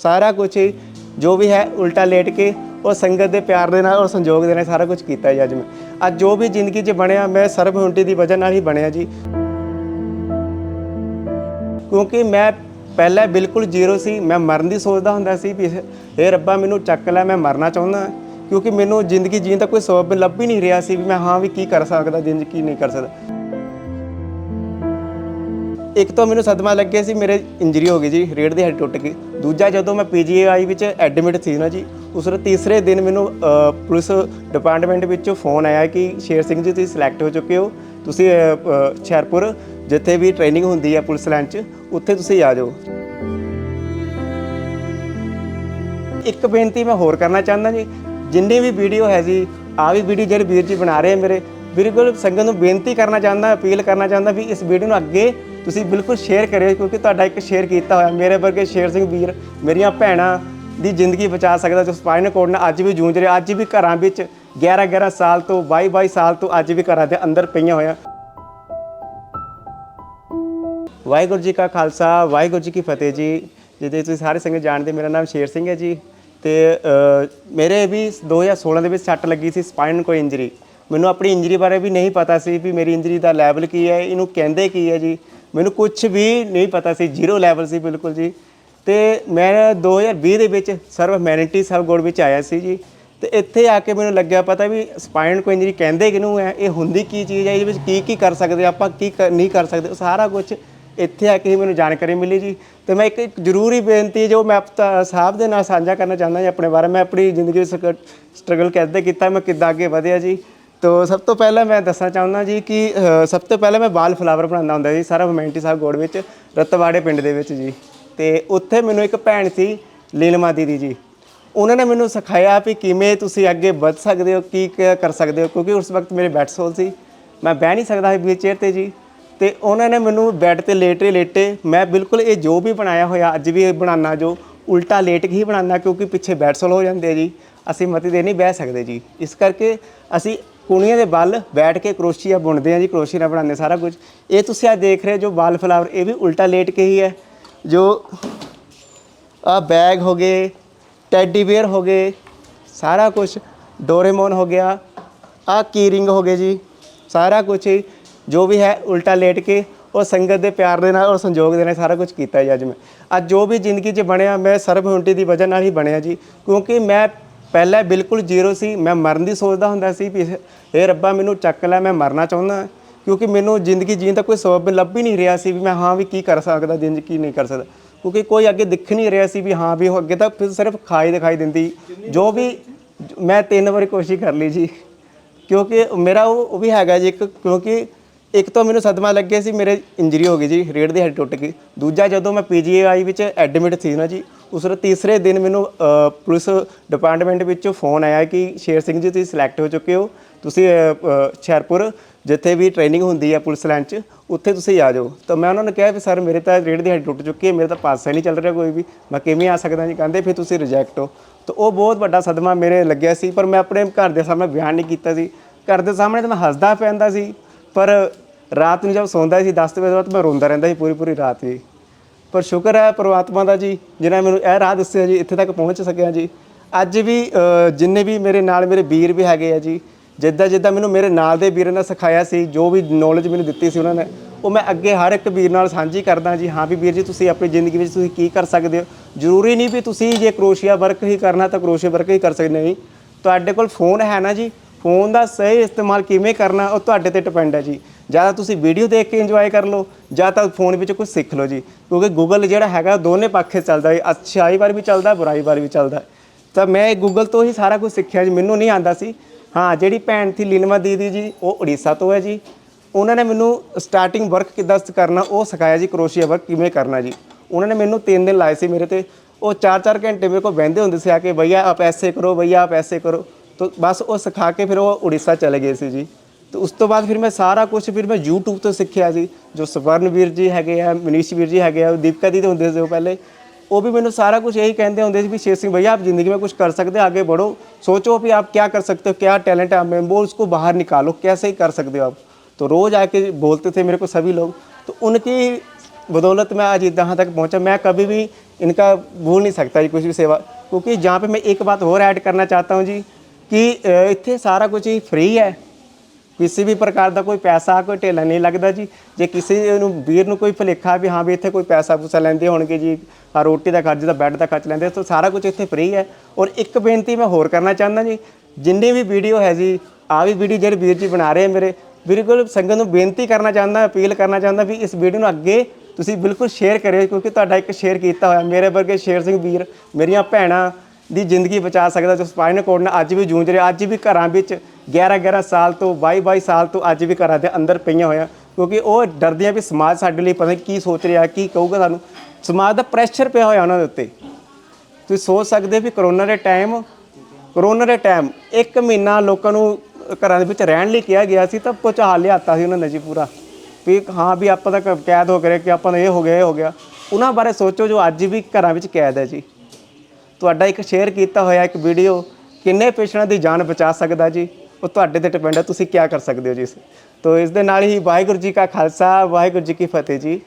ਸਾਰਾ ਕੁਝ ਜੋ ਵੀ ਹੈ ਉਲਟਾ ਲੇਟ ਕੇ ਉਹ ਸੰਗਤ ਦੇ ਪਿਆਰ ਦੇ ਨਾਲ ਔਰ ਸੰਯੋਗ ਦੇ ਨਾਲ ਸਾਰਾ ਕੁਝ ਕੀਤਾ ਜੀ ਅੱਜ ਮੈਂ। ਅੱਜ ਜੋ ਵੀ ਜ਼ਿੰਦਗੀ 'ਚ ਬਣਿਆ ਮੈਂ ਸਰਬ ਹਿਊਮਨਿਟੀ ਦੀ ਵਜ੍ਹਾ ਨਾਲ ਹੀ ਬਣਿਆ ਜੀ। ਕਿਉਂਕਿ ਮੈਂ ਪਹਿਲਾਂ ਬਿਲਕੁਲ ਜ਼ੀਰੋ ਸੀ, ਮੈਂ ਮਰਨ ਦੀ ਸੋਚਦਾ ਹੁੰਦਾ ਸੀ ਵੀ ਇਹ ਰੱਬਾ ਮੈਨੂੰ ਚੱਕ ਲੈ, ਮੈਂ ਮਰਨਾ ਚਾਹੁੰਦਾ ਕਿਉਂਕਿ ਮੈਨੂੰ ਜ਼ਿੰਦਗੀ ਜੀਣ ਦਾ ਕੋਈ ਸਬਬ ਲੱਭ ਹੀ ਨਹੀਂ ਰਿਹਾ ਸੀ ਵੀ ਮੈਂ ਹਾਂ ਵੀ ਕੀ ਕਰ ਸਕਦਾ, ਜ਼ਿੰਦਗੀ ਕੀ ਨਹੀਂ ਕਰ ਸਕਦਾ। ਇੱਕ ਤਾਂ ਮੈਨੂੰ ਸਦਮਾ ਲੱਗਿਆ ਸੀ ਮੇਰੇ ਇੰਜਰੀ ਹੋ ਗਈ ਜੀ ਰੀੜ ਦੀ ਹੱਡੀ ਟੁੱਟ ਗਈ। ਦੂਜਾ ਜਦੋਂ ਮੈਂ ਪੀਜੀਆਈ ਵਿੱਚ ਐਡਮਿਟ ਸੀ ਨਾ ਜੀ ਉਸ ਦੇ ਤੀਸਰੇ ਦਿਨ ਮੈਨੂੰ ਪੁਲਿਸ ਡਿਪਾਰਟਮੈਂਟ ਵਿੱਚੋਂ ਫੋਨ ਆਇਆ ਕਿ ਸ਼ੇਰ ਸਿੰਘ ਜੀ ਤੁਸੀਂ ਸਿਲੈਕਟ ਹੋ ਚੁੱਕੇ ਹੋ। ਤੁਸੀਂ ਅ, ਹੁਸ਼ਿਆਰਪੁਰ ਜਿੱਥੇ ਵੀ ਟ੍ਰੇਨਿੰਗ ਹੁੰਦੀ ਹੈ ਪੁਲਿਸ ਲਾਈਨ 'ਚ ਉੱਥੇ ਤੁਸੀਂ ਆ ਜਾਓ। ਇੱਕ ਬੇਨਤੀ ਮੈਂ ਹੋਰ ਕਰਨਾ ਚਾਹੁੰਦਾ ਜੀ ਜਿੰਨੀ ਵੀ ਵੀਡੀਓ ਹੈ ਜੀ ਆ ਵੀ ਵੀਡੀਓ ਜਿਹੜੇ ਵੀਰ ਜੀ ਬਣਾ ਰਹੇ ਮੇਰੇ ਬਿਲਕੁਲ ਸੰਗਤ ਨੂੰ ਬੇਨਤੀ ਕਰਨਾ ਚਾਹੁੰਦਾ ਅਪੀਲ ਕਰਨਾ ਚਾਹੁੰਦਾ ਵੀ ਇਸ ਵੀਡੀਓ ਨੂੰ ਅੱਗੇ ਤੁਸੀਂ ਬਿਲਕੁਲ ਸ਼ੇਅਰ ਕਰਿਓ, ਕਿਉਂਕਿ ਤੁਹਾਡਾ ਇੱਕ ਸ਼ੇਅਰ ਕੀਤਾ ਹੋਇਆ। ਮੇਰੇ ਵਰਗੇ ਸ਼ੇਰ ਸਿੰਘ ਵੀਰ, ਮੇਰੀਆਂ ਭੈਣਾਂ ਦੀ ਜ਼ਿੰਦਗੀ ਬਚਾ ਸਕਦਾ। ਜੋ ਸਪਾਈਨਲ ਕੋਡ ਨਾਲ ਅੱਜ ਵੀ ਜੂਝ ਰਿਹਾ, ਅੱਜ ਵੀ ਘਰਾਂ ਵਿੱਚ 11 11 ਸਾਲ ਤੋਂ 22 22 ਸਾਲ ਤੋਂ ਅੱਜ ਵੀ ਘਰਾਂ ਦੇ ਅੰਦਰ ਪਈਆਂ ਹੋਇਆ ਵਾਹਿਗੁਰੂ ਜੀ ਕਾ ਖਾਲਸਾ, ਵਾਹਿਗੁਰੂ ਜੀ ਕੀ ਫਤਿਹ ਜੀ। ਜਿਹਦੇ ਤੁਸੀਂ ਸਾਰੇ ਸੰਗਤ ਜਾਣਦੇ, ਮੇਰਾ ਨਾਮ ਸ਼ੇਰ ਸਿੰਘ ਹੈ ਜੀ। ਤੇ ਮੇਰੇ ਵੀ 2016 ਦੇ ਵਿੱਚ ਸੱਟ ਲੱਗੀ ਸੀ ਸਪਾਈਨ ਕੋਈ ਇੰਜਰੀ। ਮੈਨੂੰ ਆਪਣੀ ਇੰਜਰੀ ਬਾਰੇ ਵੀ ਨਹੀਂ ਪਤਾ ਸੀ ਵੀ ਮੇਰੀ ਇੰਜਰੀ ਦਾ ਲੈਵਲ ਕੀ ਹੈ, ਇਹਨੂੰ ਕਹਿੰਦੇ ਕੀ ਹੈ ਜੀ। ਮੈਨੂੰ ਕੁਝ ਵੀ ਨਹੀਂ ਪਤਾ ਸੀ ਜ਼ੀਰੋ ਲੈਵਲ ਸੀ ਬਿਲਕੁਲ ਜੀ। ਤੇ ਮੈਂ 2020 ਦੇ ਵਿੱਚ ਸਰਵ ਹਮੈਨਿਟੀ ਸਬ ਗੋਡ ਵਿੱਚ ਆਇਆ ਸੀ ਜੀ। ਤੇ ਇੱਥੇ ਆ ਕੇ ਮੈਨੂੰ ਲੱਗਿਆ ਪਤਾ ਵੀ ਸਪਾਈਨ ਕੋ ਇੰਜਰੀ ਕਹਿੰਦੇ ਕਿਹਨੂੰ ਹੈ, ਇਹ ਹੁੰਦੀ ਕੀ ਚੀਜ਼ ਹੈ, ਇਹਦੇ ਵਿੱਚ ਕੀ ਕੀ ਕਰ ਸਕਦੇ ਆਪਾਂ ਕੀ ਕਰ- ਨਹੀਂ ਕਰ ਸਕਦੇ, ਉਹ ਸਾਰਾ ਕੁਝ ਇੱਥੇ ਆ ਕੇ ਹੀ ਮੈਨੂੰ ਜਾਣਕਾਰੀ ਮਿਲੀ ਜੀ। ਤੇ ਮੈਂ ਇੱਕ ਜ਼ਰੂਰੀ ਬੇਨਤੀ ਜੋ ਮੈਂ ਆਪ ਸਾਹਿਬ ਦੇ ਨਾਲ ਸਾਂਝਾ ਕਰਨਾ ਚਾਹੁੰਦਾ ਜੀ, ਆਪਣੇ ਬਾਰੇ ਮੈਂ ਆਪਣੀ ਜ਼ਿੰਦਗੀ ਵਿੱਚ ਸਟਰਗਲ ਕਿੱਦਾਂ ਕੀਤਾ, ਮੈਂ ਕਿੱਦਾਂ ਅੱਗੇ ਵਧਿਆ ਜੀ। ਤੋ ਸਭ ਤੋਂ ਪਹਿਲਾਂ ਮੈਂ ਦੱਸਣਾ ਚਾਹੁੰਦਾ ਜੀ ਕਿ ਅ, ਸਭ ਤੋਂ ਪਹਿਲਾਂ ਮੈਂ ਬਾਲ ਫਲਾਵਰ ਬਣਾਉਂਦਾ ਹੁੰਦਾ ਸੀ ਸਾਰਾ ਮਮੈਂਟੀ ਸਾਹਿਬ ਗੋੜ ਵਿੱਚ ਰਤਵਾੜੇ ਪਿੰਡ ਦੇ ਵਿੱਚ ਜੀ। ਤੇ ਉੱਥੇ ਮੈਨੂੰ ਇੱਕ ਭੈਣ ਸੀ ਲੀਲਮਾ ਦੀਦੀ ਜੀ। ਉਹਨਾਂ ਨੇ ਮੈਨੂੰ ਸਿਖਾਇਆ ਵੀ ਕਿਵੇਂ ਤੁਸੀਂ ਅੱਗੇ ਵੱਧ ਸਕਦੇ ਹੋ ਕੀ ਕ- ਕਰ ਸਕਦੇ ਹੋ ਕਿਉਂਕਿ ਉਸ ਵਕਤ ਮੇਰੇ ਬੈਡ ਸੋਲ ਸੀ। ਮੈਂ ਬਹਿ ਨਹੀਂ ਸਕਦਾ ਸੀ ਵੀਲ ਚੇਅਰ ਤੇ ਜੀ। ਤੇ ਉਹਨਾਂ ਨੇ ਮੈਨੂੰ ਬੈੱਡ ਤੇ ਲੇਟੇ ਲੇਟੇ ਮੈਂ ਬਿਲਕੁਲ ਇਹ ਜੋ ਵੀ ਬਣਾਇਆ ਹੋਇਆ ਅੱਜ ਵੀ ਇਹ ਬਣਾਉਣਾ ਜੋ ਉਲਟਾ ਲੇਟ ਕੇ ਹੀ ਬਣਾਉਣਾ ਕਿਉਂਕਿ ਪਿੱਛੇ ਬੈਡ ਸੋਲ ਹੋ ਜਾਂਦੇ ਆ ਜੀ। ਅਸੀਂ ਮਤੀ ਦੇਰ ਨਹੀਂ ਬਹਿ ਸਕਦੇ ਜੀ। ਇਸ ਕਰਕੇ ਅਸੀਂ ਕੁਣੀਆਂ ਦੇ ਬਲ ਬੈਠ ਕੇ ਕਰੋਸ਼ੀਆ ਬੁਣਦੇ ਆ ਜੀ ਕਰੋਸ਼ੀ ਨਾਲ ਬਣਾਉਂਦੇ ਸਾਰਾ ਕੁਝ। ਇਹ ਤੁਸੀਂ ਆ ਦੇਖ ਰਹੇ ਜੋ ਬਾਲ ਫਲਾਵਰ ਇਹ ਵੀ ਉਲਟਾ ਲੇਟ ਕੇ ਹੀ ਹੈ। ਜੋ ਆ ਬੈਗ ਹੋ ਗਏ, ਟੈਡੀ ਬੀਅਰ ਹੋ ਗਏ, ਸਾਰਾ ਕੁਝ ਡੋਰੇਮੋਨ ਹੋ ਗਿਆ ਆ ਕੀਰਿੰਗ ਹੋ ਗਏ ਜੀ, ਸਾਰਾ ਕੁਝ ਜੋ ਵੀ ਹੈ ਉਲਟਾ ਲੇਟ ਕੇ ਉਹ ਸੰਗਤ ਦੇ ਪਿਆਰ ਦੇ ਨਾਲ ਔਰ ਸੰਯੋਗ ਦੇ ਨਾਲ ਸਾਰਾ ਕੁਝ ਕੀਤਾ ਜੀ ਅੱਜ ਮੈਂ। ਅੱਜ ਜੋ ਵੀ ਜ਼ਿੰਦਗੀ 'ਚ ਬਣਿਆ, ਮੈਂ ਸਰਬ ਹਿਊਮਨਿਟੀ ਦੀ ਵਜ੍ਹਾ ਨਾਲ ਹੀ ਬਣਿਆ ਜੀ, ਕਿਉਂਕਿ ਮੈਂ ਪਹਿਲਾਂ ਬਿਲਕੁਲ ਜ਼ੀਰੋ ਸੀ। ਮੈਂ ਮਰਨ ਦੀ ਸੋਚਦਾ ਹੁੰਦਾ ਸੀ ਵੀ ਇਹ ਰੱਬਾ, ਮੈਨੂੰ ਚੱਕ ਲੈ, ਮੈਂ ਮਰਨਾ ਚਾਹੁੰਦਾ ਕਿਉਂਕਿ ਮੈਨੂੰ ਜ਼ਿੰਦਗੀ ਜੀਣ ਦਾ ਕੋਈ ਸਬਬ ਲੱਭ ਹੀ ਨਹੀਂ ਰਿਹਾ ਸੀ ਵੀ ਮੈਂ ਹਾਂ ਵੀ ਕੀ ਕਰ ਸਕਦਾ ਜ਼ਿੰਦਗੀ ਕੀ ਨਹੀਂ ਕਰ ਸਕਦਾ। ਕਿਉਂਕਿ ਕੋਈ ਅੱਗੇ ਦਿਖ ਨਹੀਂ ਰਿਹਾ ਸੀ ਵੀ ਹਾਂ ਵੀ ਉਹ ਅੱਗੇ ਤਾਂ ਸਿਰਫ ਖਾਈ ਦਿਖਾਈ ਦਿੰਦੀ। ਜੋ ਵੀ ਮੈਂ ਤਿੰਨ ਵਾਰੀ ਕੋਸ਼ਿਸ਼ ਕਰ ਲਈ ਜੀ। ਕਿਉਂਕਿ ਮੇਰਾ ਉਹ ਵੀ ਹੈਗਾ ਜੀ ਇੱਕ, ਕਿਉਂਕਿ ਇੱਕ ਤਾਂ ਮੈਨੂੰ ਸਦਮਾ ਲੱਗਿਆ ਸੀ ਮੇਰੇ ਇੰਜਰੀ ਹੋ ਗਈ ਜੀ ਰੀੜ ਦੀ ਹੱਡੀ ਟੁੱਟ ਗਈ। ਦੂਜਾ ਜਦੋਂ ਮੈਂ ਪੀਜੀਆਈ ਵਿੱਚ ਐਡਮਿਟ ਸੀ ਨਾ ਜੀ ਉਸ ਦੇ ਤੀਸਰੇ ਦਿਨ ਮੈਨੂੰ ਅ, ਪੁਲਿਸ ਡਿਪਾਰਟਮੈਂਟ ਵਿੱਚੋਂ ਫੋਨ ਆਇਆ ਕਿ ਸ਼ੇਰ ਸਿੰਘ ਜੀ ਤੁਸੀਂ ਸਿਲੈਕਟ ਹੋ ਚੁੱਕੇ ਹੋ। ਤੁਸੀਂ ਅ, ਅ, ਹੁਸ਼ਿਆਰਪੁਰ ਜਿੱਥੇ ਵੀ ਟ੍ਰੇਨਿੰਗ ਹੁੰਦੀ ਹੈ ਪੁਲਿਸ ਲਾਈਨ 'ਚ ਉੱਥੇ ਤੁਸੀਂ ਆ ਜਾਓ। ਤਾਂ ਮੈਂ ਉਹਨਾਂ ਨੂੰ ਕਿਹਾ ਵੀ ਸਰ ਮੇਰੇ ਤਾਂ ਰੀੜ ਦੀ ਹੱਡੀ ਟੁੱਟ ਚੁੱਕੀ ਹੈ ਮੇਰੇ ਤਾਂ ਪਾਸਾ ਹੀ ਨਹੀਂ ਚੱਲ ਰਿਹਾ ਕੋਈ ਵੀ। ਮੈਂ ਕਿਵੇਂ ਆ ਸਕਦਾ ਜੀ? ਕਹਿੰਦੇ ਫਿਰ ਤੁਸੀਂ ਰਿਜੈਕਟ ਹੋ। ਤਾਂ ਉਹ ਬਹੁਤ ਵੱਡਾ ਸਦਮਾ ਮੇਰੇ ਲੱਗਿਆ ਸੀ ਪਰ ਮੈਂ ਆਪਣੇ ਘਰ ਦੇ ਸਾਹਮਣੇ ਬਿਆਨ ਨਹੀਂ ਕੀਤਾ ਸੀ। ਘਰ ਦੇ ਸਾਹਮਣੇ ਤਾਂ ਮੈਂ ਹੱਸਦਾ ਪੈਂਦਾ ਸੀ ਪਰ ਰਾਤ ਨੂੰ ਜਦ ਸੌਂਦਾ ਸੀ 10 ਵਜੇ ਤੋਂ ਬਾਅਦ ਮੈਂ ਰੋਂਦਾ ਰਹਿੰਦਾ ਸੀ ਪੂਰੀ ਪੂਰੀ ਰਾਤ ਜੀ ਪਰ ਸ਼ੁਕਰ ਹੈ ਪ੍ਰਮਾਤਮਾ ਦਾ ਜੀ ਜਿਨ੍ਹਾਂ ਮੈਨੂੰ ਇਹ ਰਾਹ ਦੱਸਿਆ ਜੀ, ਇੱਥੇ ਤੱਕ ਪਹੁੰਚ ਸਕਿਆ ਜੀ। ਅੱਜ ਵੀ ਜਿੰਨੇ ਵੀ ਮੇਰੇ ਨਾਲ ਮੇਰੇ ਵੀਰ ਵੀ ਹੈਗੇ ਆ ਜੀ, ਜਿੱਦਾਂ ਜਿੱਦਾਂ ਮੈਨੂੰ ਮੇਰੇ ਨਾਲ ਦੇ ਵੀਰਾਂ ਨੇ ਸਿਖਾਇਆ ਸੀ, ਜੋ ਵੀ ਨੌਲੇਜ ਮੈਨੂੰ ਦਿੱਤੀ ਸੀ ਉਹਨਾਂ ਨੇ, ਉਹ ਮੈਂ ਅੱਗੇ ਹਰ ਇੱਕ ਵੀਰ ਨਾਲ ਸਾਂਝੀ ਕਰਦਾ ਜੀ, ਹਾਂ ਵੀ ਵੀਰ ਜੀ, ਤੁਸੀਂ ਆਪਣੀ ਜ਼ਿੰਦਗੀ ਵਿੱਚ ਤੁਸੀਂ ਕੀ ਕਰ ਸਕਦੇ ਹੋ? ਜ਼ਰੂਰੀ ਨਹੀਂ ਵੀ ਤੁਸੀਂ ਜੇ ਕਰੋਸ਼ੀਆ ਵਰਕ ਹੀ ਕਰਨਾ ਤਾਂ ਕਰੋਸ਼ੀਆ ਵਰਕ ਹੀ ਕਰ ਸਕਦੇ ਨਹੀਂ ਤੁਹਾਡੇ ਕੋਲ ਫੋਨ ਹੈ ਨਾ ਜੀ, ਫੋਨ ਦਾ ਸਹੀ ਇਸਤੇਮਾਲ ਕਿਵੇਂ ਕਰਨਾ, ਉਹ ਤੁਹਾਡੇ ਤੇ ਡਿਪੈਂਡ ਹੈ ਜੀ। ਜਾਂ ਤਾਂ ਤੁਸੀਂ ਵੀਡੀਓ ਦੇਖ ਕੇ ਇੰਜੋਏ ਕਰ ਲਓ, ਜਾਂ ਤਾਂ ਫੋਨ ਵਿੱਚ ਕੁਝ ਸਿੱਖ ਲਓ ਜੀ। ਕਿਉਂਕਿ ਗੂਗਲ ਜਿਹੜਾ ਹੈਗਾ, ਦੋਨੇ ਪਾਸੇ ਚੱਲਦਾ ਹੈ। ਅੱਛਾਈ ਵਾਰ ਵੀ ਚੱਲਦਾ, ਬੁਰਾਈ ਵਾਰ ਵੀ ਚੱਲਦਾ ਤਾਂ ਮੈਂ ਗੂਗਲ ਤੋਂ ਹੀ ਸਾਰਾ ਕੁਝ ਸਿੱਖਿਆ ਜੀ। ਮੈਨੂੰ ਨਹੀਂ ਆਂਦਾ ਸੀ। ਹਾਂ, ਜਿਹੜੀ ਭੈਣ ਸੀ ਲੀਲਮਾ ਦੀਦੀ ਜੀ, ਉਹ ਉੜੀਸਾ ਤੋਂ ਹੈ ਜੀ। ਉਹਨਾਂ ਨੇ ਮੈਨੂੰ ਸਟਾਰਟਿੰਗ ਵਰਕ ਕਿੱਦਾਂ ਕਰਨਾ, ਉਹ ਸਿਖਾਇਆ ਜੀ ਕਰੋਸ਼ੀਆ ਵਰਕ ਕਿਵੇਂ ਕਰਨਾ ਜੀ। ਉਹਨਾਂ ਨੇ ਮੈਨੂੰ 3 ਦਿਨ ਲਾਏ ਸੀ ਮੇਰੇ ਤੇ। ਉਹ 4-4 ਘੰਟੇ ਮੇਰੇ ਕੋਲ ਬਹਿੰਦੇ ਹੁੰਦੇ ਸੀ ਆ ਕੇ, ਭਈਆ, ਆਪ ਐਸੇ ਕਰੋ, ਭਈਆ, ਆਪ ਐਸੇ ਕਰੋ। ਤਾਂ ਬਸ ਉਹ ਸਿਖਾ ਕੇ ਫਿਰ ਉਹ ਉੜੀਸਾ ਚਲੇ ਗਏ ਸੀ ਜੀ। ਤੇ ਉਸ ਤੋਂ ਬਾਅਦ ਫਿਰ ਮੈਂ ਸਾਰਾ ਕੁਝ ਫਿਰ ਮੈਂ YouTube ਤੋਂ ਸਿੱਖਿਆ ਸੀ ਜੋ ਸਵਰਨ ਵੀਰ ਜੀ ਹੈਗੇ ਆ ਮਨੀਸ਼ ਵੀਰ ਜੀ ਹੈਗੇ ਆ ਦੀਪਕਾ ਦੀ ਹੁੰਦੇ ਸੀ ਉਹ ਪਹਿਲੇ वो भी मैंने सारा कुछ यही कहते होंगे भी शेर सिंह भैया आप ज़िंदगी में कुछ कर सकते हो आगे बढ़ो सोचो भी आप क्या कर सकते हो क्या टैलेंट है आप में वो उसको बाहर निकालो कैसे ही कर सकते हो आप तो रोज़ आके बोलते थे मेरे को सभी लोग तो उनकी बदौलत मैं आज यहाँ तक पहुँचा मैं कभी भी इनका भूल नहीं सकता जी कुछ भी सेवा क्योंकि जहाँ पे मैं एक बात और ऐड करना चाहता हूँ जी कि अ, ਇੱਥੇ ਸਾਰਾ ਕੁਝ ਹੀ ਫ੍ਰੀ ਹੈ ਕਿਸੇ ਵੀ ਪ੍ਰਕਾਰ ਦਾ ਕੋਈ ਪੈਸਾ, ਕੋਈ ਢੇਲਾ ਨਹੀਂ ਲੱਗਦਾ ਜੀ। ਜੇ ਕਿਸੇ ਨੂੰ, ਵੀਰ ਨੂੰ ਕੋਈ ਭੁਲੇਖਾ ਵੀ, ਹਾਂ ਵੀ ਇੱਥੇ ਕੋਈ ਪੈਸਾ ਪੂਸਾ ਲੈਂਦੇ ਹੋਣਗੇ ਜੀ ਆ ਰੋਟੀ ਦਾ ਖਰਚ ਦਾ, ਬੈੱਡ ਦਾ ਖਰਚ ਲੈਂਦੇ, ਤਾਂ ਸਾਰਾ ਕੁਝ ਇੱਥੇ ਫ੍ਰੀ ਹੈ। ਔਰ ਇੱਕ ਬੇਨਤੀ ਮੈਂ ਹੋਰ ਕਰਨਾ ਚਾਹੁੰਦਾ ਜੀ, ਜਿੰਨੀ ਵੀ ਵੀਡੀਓ ਹੈ ਜੀ ਆ ਵੀ ਵੀਡੀਓ ਜਿਹੜੇ ਵੀਰ ਜੀ ਬਣਾ ਰਹੇ ਆ ਮੇਰੇ, ਬਿਲਕੁਲ ਸੰਗਤ ਨੂੰ ਬੇਨਤੀ ਕਰਨਾ ਚਾਹੁੰਦਾ, ਅਪੀਲ ਕਰਨਾ ਚਾਹੁੰਦਾ ਵੀ ਇਸ ਵੀਡੀਓ ਨੂੰ ਅੱਗੇ ਤੁਸੀਂ ਬਿਲਕੁਲ ਸ਼ੇਅਰ ਕਰਿਓ, ਕਿਉਂਕਿ ਤੁਹਾਡਾ ਇੱਕ ਸ਼ੇਅਰ ਕੀਤਾ ਹੋਇਆ, ਮੇਰੇ ਵਰਗੇ ਸ਼ੇਰ ਸਿੰਘ ਵੀਰ, ਮੇਰੀਆਂ ਭੈਣਾਂ ਦੀ ਜ਼ਿੰਦਗੀ ਬਚਾ ਸਕਦਾ ਜੋ ਸਪਾਈਨਲ ਕੋਡ ਨਾਲ ਅੱਜ ਵੀ ਜੂਝ ਰਿਹਾ, ਅੱਜ ਵੀ ਘਰਾਂ ਵਿੱਚ 11 11 ਸਾਲ ਤੋਂ 22 22 ਸਾਲ ਤੋਂ ਅੱਜ ਵੀ ਘਰਾਂ ਦੇ ਅੰਦਰ ਪਈਆਂ ਹੋਇਆ ਕਿਉਂਕਿ ਉਹ ਡਰਦੀਆਂ ਵੀ ਸਮਾਜ ਸਾਡੇ ਲਈ ਪਤਾ ਨਹੀਂ ਕੀ ਸੋਚ ਰਿਹਾ, ਕੀ ਕਹੂਗਾ ਸਾਨੂੰ। ਸਮਾਜ ਦਾ ਪ੍ਰੈਸ਼ਰ ਪਿਆ ਹੋਇਆ ਉਹਨਾਂ ਦੇ ਉੱਤੇ। ਤੁਸੀਂ ਸੋਚ ਸਕਦੇ ਵੀ ਕਰੋਨਾ ਦੇ ਟਾਈਮ ਕਰੋਨਾ ਦੇ ਟਾਈਮ ਇੱਕ ਮਹੀਨਾ ਲੋਕਾਂ ਨੂੰ ਘਰਾਂ ਦੇ ਵਿੱਚ ਰਹਿਣ ਲਈ ਕਿਹਾ ਗਿਆ ਸੀ, ਤਾਂ ਭੁਚਾਲ ਲਿਆਤਾ ਸੀ ਉਹਨਾਂ ਨੇ ਜੀ ਪੂਰਾ। ਵੀ ਹਾਂ ਵੀ ਆਪਾਂ ਤਾਂ ਕੈਦ ਹੋ ਗਏ, ਕਿ ਆਪਾਂ ਨੂੰ ਇਹ ਹੋ ਗਿਆ, ਇਹ ਹੋ ਗਿਆ। ਉਹਨਾਂ ਬਾਰੇ ਸੋਚੋ ਜੋ ਅੱਜ ਵੀ ਘਰਾਂ ਵਿੱਚ ਕੈਦ ਹੈ ਜੀ। ਤੁਹਾਡਾ ਇੱਕ ਸ਼ੇਅਰ ਕੀਤਾ ਹੋਇਆ ਇੱਕ ਵੀਡੀਓ ਕਿੰਨੇ ਪੇਸ਼ੈਂਟਾਂ ਦੀ ਜਾਨ ਬਚਾ ਸਕਦਾ ਜੀ? ਉਹ ਤੁਹਾਡੇ ਤੇ ਡਿਪੈਂਡ ਹੈ ਤੁਸੀਂ ਕੀ ਕਰ ਸਕਦੇ ਹੋ ਜੀ ਇਸ ਤੋਂ ਇਸ ਦੇ ਨਾਲ ਹੀ ਵਾਹਿਗੁਰੂ ਜੀ ਕਾ ਖਾਲਸਾ, ਵਾਹਿਗੁਰੂ ਜੀ ਕੀ ਫਤਿਹ ਜੀ।